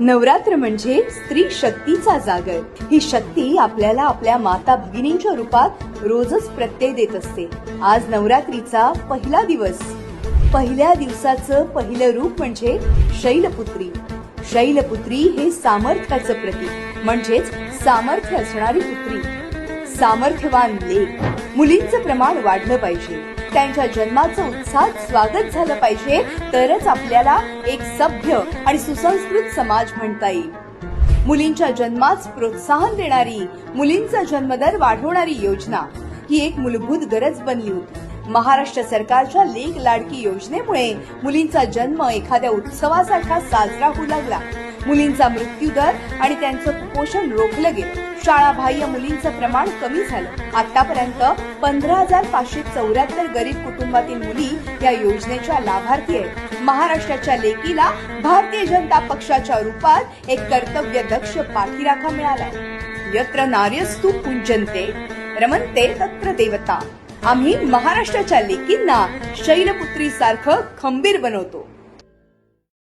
नवरात्र म्हणजे स्त्री शक्तीचा जागर. ही शक्ती आपल्याला आपल्या माता भगिनींच्या रूपात रोजच प्रत्यय देत असते. आज नवरात्रीचा पहिला दिवस. पहिल्या दिवसाचं पहिलं रूप म्हणजे शैलपुत्री. शैलपुत्री हे सामर्थ्याचं प्रतीक म्हणजेच सामर्थ्य असणारी पुत्री. सामर्थ्यवान लेख. मुलींचं प्रमाण वाढलं पाहिजे. त्यांच्या जन्माचं उत्साहात स्वागत झालं पाहिजे. तरच आपल्याला एक सभ्य आणि सुसंस्कृत समाज म्हणता येईल. मुलींच्या जन्मास प्रोत्साहन देणारी मुलींचा जन्मदर वाढवणारी योजना ही एक मूलभूत गरज बनली होती. महाराष्ट्र सरकारच्या लेख लाडकी योजनेमुळे मुलींचा जन्म एखाद्या उत्सवासारखा साजरा होऊ लागला. मुलींचा मृत्यूदर आणि त्यांचं कुपोषण रोखलं गेलं. शाळाबाह्य मुलींचं प्रमाण कमी झालं. आतापर्यंत पंधरा हजार पाचशे चौऱ्याहत्तर गरीब कुटुंबातील मुली या योजनेच्या लाभार्थी आहेत. महाराष्ट्राच्या लेकीला भारतीय जनता पक्षाच्या रूपात एक कर्तव्य दक्ष पाठीराखा मिळाला. यत्र नार्यस्तु पूजन्ते रमनते तत्र देवता. आम्ही महाराष्ट्राच्या लेकींना शैलपुत्री सारखं खंबीर बनवतो.